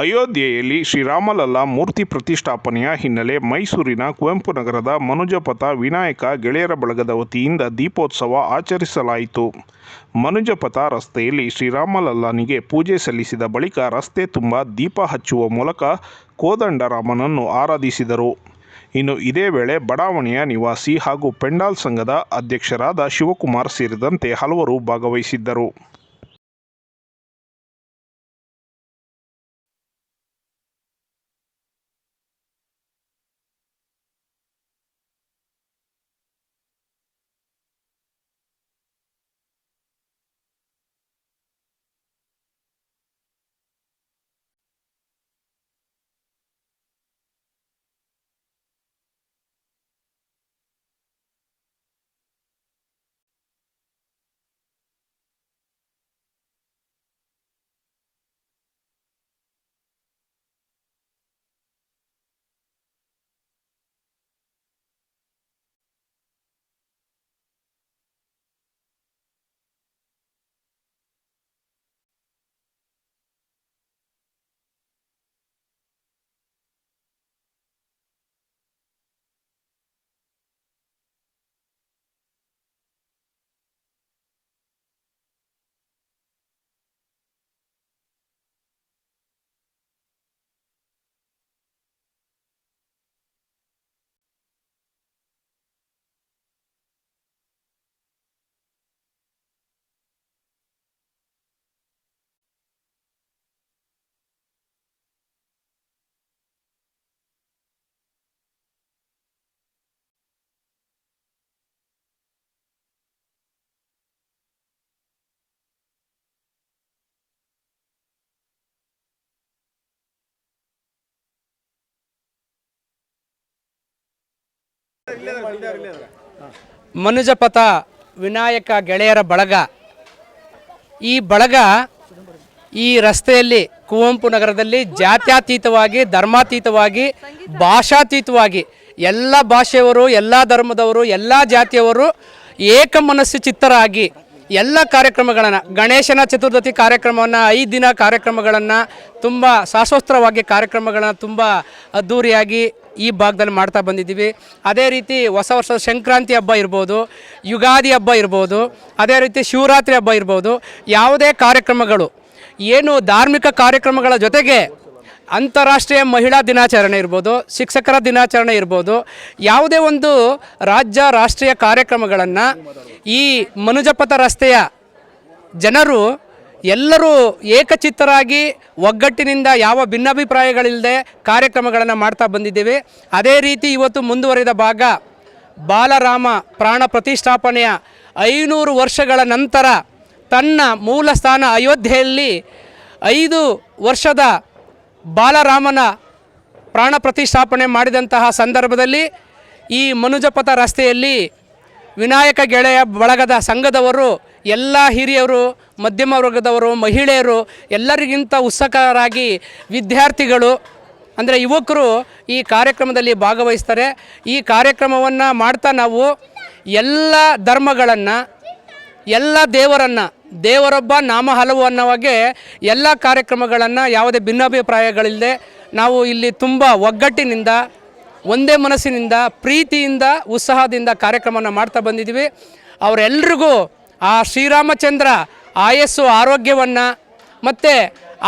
ಅಯೋಧ್ಯೆಯಲ್ಲಿ ಶ್ರೀರಾಮಲಲ್ಲಾ ಮೂರ್ತಿ ಪ್ರತಿಷ್ಠಾಪನೆಯ ಹಿನ್ನೆಲೆ ಮೈಸೂರಿನ ಕುವೆಂಪು ನಗರದ ಮನುಜಪಥ ವಿನಾಯಕ ಗೆಳೆಯರ ಬಳಗದ ವತಿಯಿಂದ ದೀಪೋತ್ಸವ ಆಚರಿಸಲಾಯಿತು. ಮನುಜಪಥ ರಸ್ತೆಯಲ್ಲಿ ಶ್ರೀರಾಮಲಲ್ಲನಿಗೆ ಪೂಜೆ ಸಲ್ಲಿಸಿದ ಬಳಿಕ ರಸ್ತೆ ತುಂಬ ದೀಪ ಹಚ್ಚುವ ಮೂಲಕ ಕೋದಂಡರಾಮನನ್ನು ಆರಾಧಿಸಿದರು. ಇನ್ನು ಇದೇ ವೇಳೆ ಬಡಾವಣೆಯ ನಿವಾಸಿ ಹಾಗೂ ಪೆಂಡಾಲ್ ಸಂಘದ ಅಧ್ಯಕ್ಷರಾದ ಶಿವಕುಮಾರ್ ಸೇರಿದಂತೆ ಹಲವರು ಭಾಗವಹಿಸಿದ್ದರು. ಮನುಜಪಥ ವಿನಾಯಕ ಗೆಳೆಯರ ಬಳಗ. ಈ ಬಳಗ ಈ ರಸ್ತೆಯಲ್ಲಿ ಕುವೆಂಪು ನಗರದಲ್ಲಿ ಜಾತ್ಯಾತೀತವಾಗಿ, ಧರ್ಮಾತೀತವಾಗಿ, ಭಾಷಾತೀತವಾಗಿ, ಎಲ್ಲ ಭಾಷೆಯವರು, ಎಲ್ಲ ಧರ್ಮದವರು, ಎಲ್ಲ ಜಾತಿಯವರು ಏಕ ಮನಸ್ಸು ಚಿತ್ತರಾಗಿ ಎಲ್ಲ ಕಾರ್ಯಕ್ರಮಗಳನ್ನು, ಗಣೇಶನ ಚತುರ್ದಶಿ ಕಾರ್ಯಕ್ರಮವನ್ನು, ಐದು ದಿನ ಕಾರ್ಯಕ್ರಮಗಳನ್ನು, ತುಂಬ ಶಾಸ್ತ್ರೋತ್ರವಾಗಿ ಕಾರ್ಯಕ್ರಮಗಳನ್ನು ತುಂಬ ಅದ್ಧೂರಿಯಾಗಿ ಈ ಭಾಗದಲ್ಲಿ ಮಾಡ್ತಾ ಬಂದಿದ್ದೀವಿ. ಅದೇ ರೀತಿ ಹೊಸ ವರ್ಷದ ಸಂಕ್ರಾಂತಿ ಹಬ್ಬ ಇರ್ಬೋದು, ಯುಗಾದಿ ಹಬ್ಬ ಇರ್ಬೋದು, ಅದೇ ರೀತಿ ಶಿವರಾತ್ರಿ ಹಬ್ಬ ಇರ್ಬೋದು, ಯಾವುದೇ ಕಾರ್ಯಕ್ರಮಗಳು, ಏನು ಧಾರ್ಮಿಕ ಕಾರ್ಯಕ್ರಮಗಳ ಜೊತೆಗೆ ಅಂತಾರಾಷ್ಟ್ರೀಯ ಮಹಿಳಾ ದಿನಾಚರಣೆ ಇರ್ಬೋದು, ಶಿಕ್ಷಕರ ದಿನಾಚರಣೆ ಇರ್ಬೋದು, ಯಾವುದೇ ಒಂದು ರಾಜ್ಯ ರಾಷ್ಟ್ರೀಯ ಕಾರ್ಯಕ್ರಮಗಳನ್ನು ಈ ಮನುಜಪಥ ರಸ್ತೆಯ ಜನರು ಎಲ್ಲರೂ ಏಕಚಿತ್ತರಾಗಿ ಒಗ್ಗಟ್ಟಿನಿಂದ ಯಾವ ಭಿನ್ನಾಭಿಪ್ರಾಯಗಳಿಲ್ಲದೆ ಕಾರ್ಯಕ್ರಮಗಳನ್ನು ಮಾಡ್ತಾ ಬಂದಿದ್ದೇವೆ. ಅದೇ ರೀತಿ ಇವತ್ತು ಮುಂದುವರಿದ ಭಾಗ ಬಾಲರಾಮ ಪ್ರಾಣ ಪ್ರತಿಷ್ಠಾಪನೆಯ ಐನೂರು ವರ್ಷಗಳ ನಂತರ ತನ್ನ ಮೂಲ ಸ್ಥಾನ ಅಯೋಧ್ಯೆಯಲ್ಲಿ ಐದು ವರ್ಷದ ಬಾಲರಾಮನ ಪ್ರಾಣ ಪ್ರತಿಷ್ಠಾಪನೆ ಮಾಡಿದಂತಹ ಸಂದರ್ಭದಲ್ಲಿ ಈ ಮನುಜಪಥ ರಸ್ತೆಯಲ್ಲಿ ವಿನಾಯಕ ಗೆಳೆಯ ಬಳಗದ ಸಂಘದವರು ಎಲ್ಲ ಹಿರಿಯರು ಮಧ್ಯಮ ವರ್ಗದವರು, ಮಹಿಳೆಯರು ಎಲ್ಲರಿಗಿಂತ ಉತ್ಸುಕರಾಗಿ ವಿದ್ಯಾರ್ಥಿಗಳು, ಅಂದರೆ ಯುವಕರು ಈ ಕಾರ್ಯಕ್ರಮದಲ್ಲಿ ಭಾಗವಹಿಸ್ತಾರೆ. ಈ ಕಾರ್ಯಕ್ರಮವನ್ನು ಮಾಡ್ತಾ ನಾವು ಎಲ್ಲ ಧರ್ಮಗಳನ್ನು, ಎಲ್ಲ ದೇವರನ್ನು, ದೇವರೊಬ್ಬ ನಾಮ ಹಲವು ಅನ್ನೋವಾಗೆ ಎಲ್ಲ ಕಾರ್ಯಕ್ರಮಗಳನ್ನು ಯಾವುದೇ ಭಿನ್ನಾಭಿಪ್ರಾಯಗಳಿಲ್ಲದೆ ನಾವು ಇಲ್ಲಿ ತುಂಬ ಒಗ್ಗಟ್ಟಿನಿಂದ, ಒಂದೇ ಮನಸ್ಸಿನಿಂದ, ಪ್ರೀತಿಯಿಂದ, ಉತ್ಸಾಹದಿಂದ ಕಾರ್ಯಕ್ರಮವನ್ನು ಮಾಡ್ತಾ ಬಂದಿದ್ದೀವಿ. ಅವರೆಲ್ರಿಗೂ ಆ ಶ್ರೀರಾಮಚಂದ್ರ ಆಯಸ್ಸು, ಆರೋಗ್ಯವನ್ನು ಮತ್ತು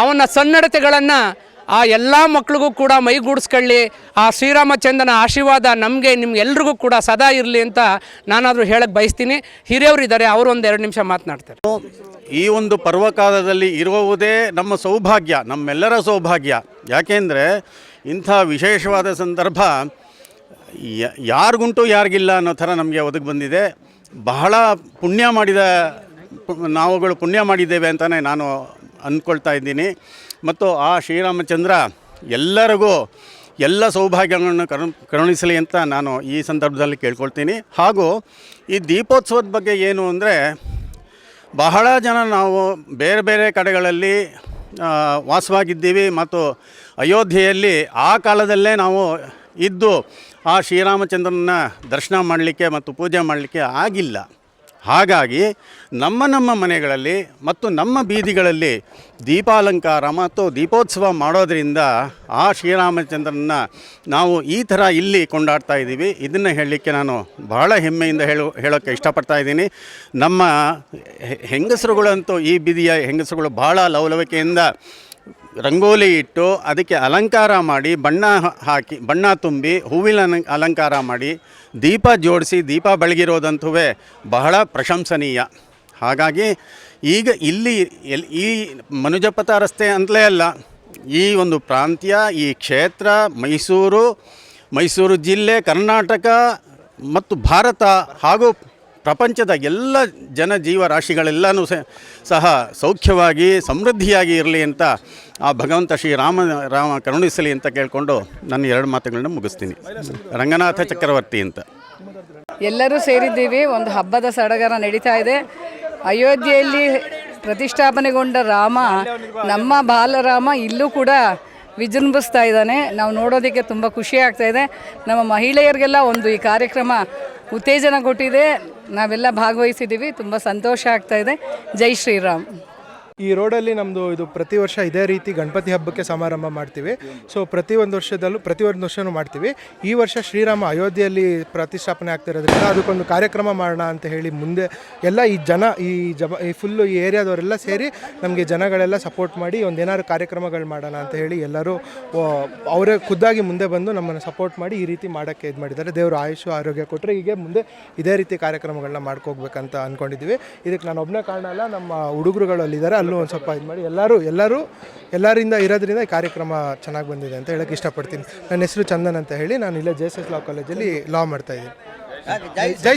ಅವನ ಸನ್ನಡತೆಗಳನ್ನು ಆ ಎಲ್ಲ ಮಕ್ಳಿಗೂ ಕೂಡ ಮೈಗೂಡಿಸ್ಕೊಳ್ಳಿ. ಆ ಶ್ರೀರಾಮಚಂದ್ರನ ಆಶೀರ್ವಾದ ನಮಗೆ, ನಿಮ್ಗೆಲ್ರಿಗೂ ಕೂಡ ಸದಾ ಇರಲಿ ಅಂತ ನಾನಾದರೂ ಹೇಳಕ್ಕೆ ಬಯಸ್ತೀನಿ. ಹಿರಿಯವರು ಇದ್ದಾರೆ, ಅವರು ಒಂದು ಎರಡು ನಿಮಿಷ ಮಾತನಾಡ್ತಾರೆ. ಈ ಒಂದು ಪರ್ವಕಾಲದಲ್ಲಿ ಇರುವುದೇ ನಮ್ಮ ಸೌಭಾಗ್ಯ, ನಮ್ಮೆಲ್ಲರ ಸೌಭಾಗ್ಯ. ಯಾಕೆಂದರೆ ಇಂಥ ವಿಶೇಷವಾದ ಸಂದರ್ಭ ಯಾರಿಗುಂಟು ಯಾರಿಗಿಲ್ಲ ಅನ್ನೋ ಥರ ನಮಗೆ ಒದಗಿ ಬಂದಿದೆ. ಬಹಳ ಪುಣ್ಯ ಮಾಡಿದ ನಾವುಗಳು ಪುಣ್ಯ ಮಾಡಿದ್ದೇವೆ ಅಂತಲೇ ನಾನು ಅಂದ್ಕೊಳ್ತಾ ಇದ್ದೀನಿ. ಮತ್ತು ಆ ಶ್ರೀರಾಮಚಂದ್ರ ಎಲ್ಲರಿಗೂ ಎಲ್ಲ ಸೌಭಾಗ್ಯಗಳನ್ನು ಕರು, ಕರುಣಿಸಲಿ ಅಂತ ನಾನು ಈ ಸಂದರ್ಭದಲ್ಲಿ ಕೇಳ್ಕೊಳ್ತೀನಿ. ಹಾಗೂ ಈ ದೀಪೋತ್ಸವದ ಬಗ್ಗೆ ಏನು ಅಂದರೆ, ಬಹಳ ಜನ ನಾವು ಬೇರೆ ಬೇರೆ ಕಡೆಗಳಲ್ಲಿ ವಾಸವಾಗಿದ್ದೀವಿ ಮತ್ತು ಅಯೋಧ್ಯೆಯಲ್ಲಿ ಆ ಕಾಲದಲ್ಲೇ ನಾವು ಇದ್ದು ಆ ಶ್ರೀರಾಮಚಂದ್ರನ ದರ್ಶನ ಮಾಡಲಿಕ್ಕೆ ಮತ್ತು ಪೂಜೆ ಮಾಡಲಿಕ್ಕೆ ಆಗಿಲ್ಲ. ಹಾಗಾಗಿ ನಮ್ಮ ನಮ್ಮ ಮನೆಗಳಲ್ಲಿ ಮತ್ತು ನಮ್ಮ ಬೀದಿಗಳಲ್ಲಿ ದೀಪಾಲಂಕಾರ ಮತ್ತು ದೀಪೋತ್ಸವ ಮಾಡೋದರಿಂದ ಆ ಶ್ರೀರಾಮಚಂದ್ರನ ನಾವು ಈ ಥರ ಇಲ್ಲಿ ಕೊಂಡಾಡ್ತಾ ಇದ್ದೀವಿ. ಇದನ್ನು ಹೇಳಲಿಕ್ಕೆ ನಾನು ಬಹಳ ಹೆಮ್ಮೆಯಿಂದ ಹೇಳು, ಹೇಳೋಕ್ಕೆ ಇಷ್ಟಪಡ್ತಾ ಇದ್ದೀನಿ. ನಮ್ಮ ಹೆಂಗಸರುಗಳಂತೂ ಈ ಬೀದಿಯ ಹೆಂಗಸರುಗಳು ಭಾಳ ಲವಲವಿಕೆಯಿಂದ ರಂಗೋಲಿ ಇಟ್ಟು ಅದಕ್ಕೆ ಅಲಂಕಾರ ಮಾಡಿ ಬಣ್ಣ ಹಾಕಿ, ಬಣ್ಣ ತುಂಬಿ ಹೂವಿನ ಅಲಂ- ಅಲಂಕಾರ ಮಾಡಿ ದೀಪ ಜೋಡಿಸಿ ದೀಪ ಬೆಳಗಿರೋದಂತೂ ಬಹಳ ಪ್ರಶಂಸನೀಯ. ಹಾಗಾಗಿ ಈಗ ಇಲ್ಲಿ ಎಲ್ ಈ ಮನುಜಪತ ರಸ್ತೆ ಅಂತಲೇ ಅಲ್ಲ, ಈ ಒಂದು ಪ್ರಾಂತ್ಯ, ಈ ಕ್ಷೇತ್ರ, ಮೈಸೂರು ಮೈಸೂರು ಜಿಲ್ಲೆ, ಕರ್ನಾಟಕ ಮತ್ತು ಭಾರತ ಹಾಗೂ ಪ್ರಪಂಚದ ಎಲ್ಲ ಜನ ಜೀವರಾಶಿಗಳೆಲ್ಲನೂ ಸಹ ಸೌಖ್ಯವಾಗಿ, ಸಮೃದ್ಧಿಯಾಗಿ ಇರಲಿ ಅಂತ ಆ ಭಗವಂತ ಶ್ರೀ ರಾಮ ಕರುಣಿಸಲಿ ಅಂತ ಕೇಳಿಕೊಂಡು ನನ್ನ ಎರಡು ಮಾತುಗಳನ್ನ ಮುಗಿಸ್ತೀನಿ. ರಂಗನಾಥ ಚಕ್ರವರ್ತಿ ಅಂತ. ಎಲ್ಲರೂ ಸೇರಿದ್ದೀವಿ. ಒಂದು ಹಬ್ಬದ ಸಡಗರ ನಡೀತಾ ಇದೆ. ಅಯೋಧ್ಯೆಯಲ್ಲಿ ಪ್ರತಿಷ್ಠಾಪನೆಗೊಂಡ ರಾಮ, ನಮ್ಮ ಬಾಲರಾಮ ಇಲ್ಲೂ ಕೂಡ ವಿಜೃಂಭಿಸ್ತಾ ಇದ್ದಾನೆ. ನಾವು ನೋಡೋದಕ್ಕೆ ತುಂಬ ಖುಷಿ ಆಗ್ತಾಯಿದೆ ನಮ್ಮ ಮಹಿಳೆಯರಿಗೆಲ್ಲ ಒಂದು ಈ ಕಾರ್ಯಕ್ರಮ ಉತ್ತೇಜನ ಕೊಟ್ಟಿದೆ ನಾವೆಲ್ಲ ಭಾಗವಹಿಸಿದ್ದೀವಿ. ತುಂಬ ಸಂತೋಷ ಆಗ್ತಾ ಇದೆ. ಜೈ ಶ್ರೀರಾಮ್. ಈ ರೋಡಲ್ಲಿ ನಮ್ಮದು ಇದು ಪ್ರತಿ ವರ್ಷ ಇದೇ ರೀತಿ ಗಣಪತಿ ಹಬ್ಬಕ್ಕೆ ಸಮಾರಂಭ ಮಾಡ್ತೀವಿ. ಸೊ ಪ್ರತಿ ಒಂದು ವರ್ಷದಲ್ಲೂ, ಪ್ರತಿ ಒಂದು ವರ್ಷವೂ ಮಾಡ್ತೀವಿ. ಈ ವರ್ಷ ಶ್ರೀರಾಮ ಅಯೋಧ್ಯೆಯಲ್ಲಿ ಪ್ರತಿಷ್ಠಾಪನೆ ಆಗ್ತಿರೋದ್ರಿಂದ ಅದಕ್ಕೊಂದು ಕಾರ್ಯಕ್ರಮ ಮಾಡೋಣ ಅಂತ ಹೇಳಿ ಮುಂದೆ ಎಲ್ಲ ಈ ಜನ, ಈ ಜಮ, ಈ ಫುಲ್ಲು ಈ ಏರಿಯಾದವರೆಲ್ಲ ಸೇರಿ ನಮಗೆ ಜನಗಳೆಲ್ಲ ಸಪೋರ್ಟ್ ಮಾಡಿ ಒಂದು ಏನಾದ್ರು ಕಾರ್ಯಕ್ರಮಗಳು ಮಾಡೋಣ ಅಂತ ಹೇಳಿ ಎಲ್ಲರೂ ಅವರೇ ಖುದ್ದಾಗಿ ಮುಂದೆ ಬಂದು ನಮ್ಮನ್ನು ಸಪೋರ್ಟ್ ಮಾಡಿ ಈ ರೀತಿ ಮಾಡೋಕ್ಕೆ ಇದು ಮಾಡಿದ್ದಾರೆ. ದೇವರು ಆಯುಷು, ಆರೋಗ್ಯ ಕೊಟ್ಟರೆ ಹೀಗೆ ಮುಂದೆ ಇದೇ ರೀತಿ ಕಾರ್ಯಕ್ರಮಗಳನ್ನ ಮಾಡ್ಕೋಗ್ಬೇಕಂತ ಅಂದ್ಕೊಂಡಿದ್ದೀವಿ ಇದಕ್ಕೆ ನಾನು ಒಬ್ಬನೇ ಕಾರಣ ಅಲ್ಲ, ನಮ್ಮ ಹುಡುಗರುಗಳು ಅಲ್ಲಿದ್ದಾರೆ. ಅಲ್ಲೂ ಒಂದು ಸ್ವಲ್ಪ ಇದು ಮಾಡಿ. ಎಲ್ಲರೂ ಎಲ್ಲರೂ ಎಲ್ಲರಿಂದ ಇರೋದ್ರಿಂದ ಈ ಕಾರ್ಯಕ್ರಮ ಚೆನ್ನಾಗಿ ಬಂದಿದೆ ಅಂತ ಹೇಳಕ್ಕೆ ಇಷ್ಟಪಡ್ತೀನಿ. ನನ್ನ ಹೆಸರು ಚಂದನ್ ಅಂತ ಹೇಳಿ ನಾನು ಇಲ್ಲೇ ಜೆ ಎಸ್ ಎಸ್ ಲಾ ಕಾಲೇಜಲ್ಲಿ ಲಾ ಮಾಡ್ತಾ ಇದ್ದೀನಿ. ಜೈ